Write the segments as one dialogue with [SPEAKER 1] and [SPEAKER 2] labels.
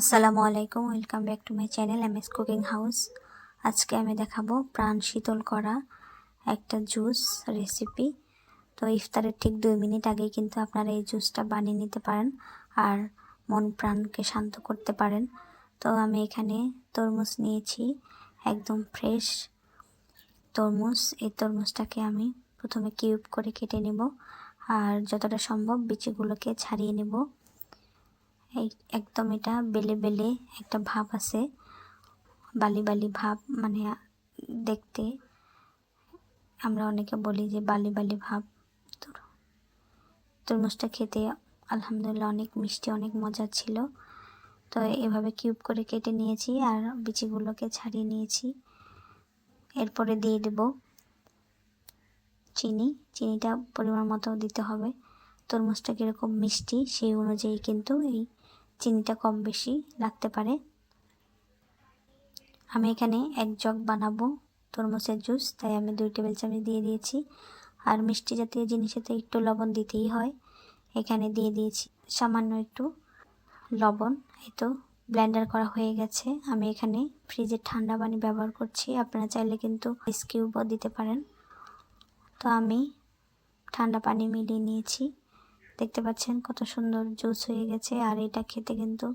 [SPEAKER 1] আসসালামু আলাইকুম, welcome back to my channel M S cooking house. আজকে আমি দেখাবো প্রাণ শীতল করা একটা জুস রেসিপি। তো ইফতারের ঠিক দুই মিনিট আগেই কিন্তু আপনারা এই জুসটা বানিয়ে নিতে পারেন আর মন প্রাণকে শান্ত করতে পারেন। তো আমি এখানে তরমুজ নিয়েছি, একদম ফ্রেশ তরমুজ। এই তরমুজটাকে আমি প্রথমে কিউব করে কেটে নেব আর যতটা সম্ভব বিচিগুলোকে ছাড়িয়ে নেব। একদম এটা বেলে বেলে একটা ভাব আছে। বালি বালি ভাব মানে দেখতে আমরা অনেকে বলি যে বালি বালি ভাব। তরমুজটা খেতে আলহামদুলিল্লাহ অনেক মিষ্টি, অনেক মজা ছিল। তো এভাবে কিউব করে কেটে নিয়েছি আর বিচিগুলোকে ছাড়িয়ে নিয়েছি। এরপরে দিয়ে দেব চিনি। চিনিটা পরিমাণ মতো দিতে হবে। তরমুজটা কীরকম মিষ্টি সেই অনুযায়ী কিন্তু এই চিনিটা কম বেশি লাগতে পারে। আমি এখানে এক জগ বানাবো তরমুজের জুস, তাই আমি দুই টেবিল চামচ দিয়ে দিয়েছি। আর মিষ্টি জাতীয় জিনিসে তো একটু লবণ দিতেই হয়। এখানে দিয়ে দিয়েছি সামান্য একটু লবণ। এই তো করা হয়ে গেছে। আমি এখানে ফ্রিজের ঠান্ডা পানি ব্যবহার করছি। আপনারা চাইলে কিন্তু আইস কিউবও দিতে পারেন। তো আমি ঠান্ডা পানি মিলিয়ে নিয়েছি। দেখতে পাচ্ছেন কত সুন্দর জুস হয়ে গেছে। আর এটা খেতে কিন্তু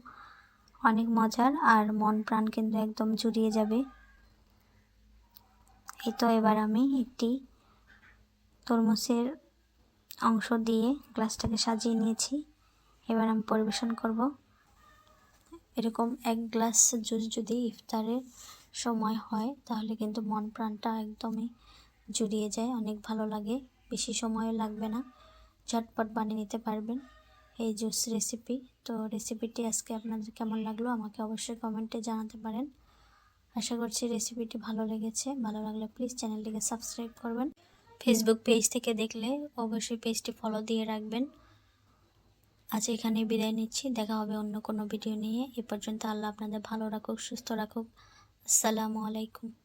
[SPEAKER 1] অনেক মজার আর মন প্রাণ কিন্তু একদম জুড়িয়ে যাবে। এই তো এবার আমি একটি তরমুজের অংশ দিয়ে গ্লাসটাকে সাজিয়ে নিয়েছি। এবার আমি পরিবেশন করব। এরকম এক গ্লাস জুস যদি ইফতারের সময় হয়, তাহলে কিন্তু মন প্রাণটা একদমই জুড়িয়ে যায়, অনেক ভালো লাগে, বেশি সময়ও লাগবে না। ঝটপট বানিয়ে নিতে পারবেন এই জুস রেসিপি তো রেসিপিটি আজকে আপনাদের কেমন লাগল আমাকে অবশ্যই কমেন্টে জানাতে পারেন। আশা করছি রেসিপিটি ভালো লেগেছে। ভালো লাগলে প্লিজ চ্যানেলটিকে সাবস্ক্রাইব করবেন। ফেসবুক পেজ থেকে দেখলে অবশ্যই পেজটি ফলো দিয়ে রাখবেন। আজ এখানে বিদায় নিচ্ছি। দেখা হবে অন্য কোনো ভিডিও নিয়ে। এ পর্যন্ত আল্লাহ আপনাদের ভালো রাখুক, সুস্থ রাখুক। আসসালামু আলাইকুম।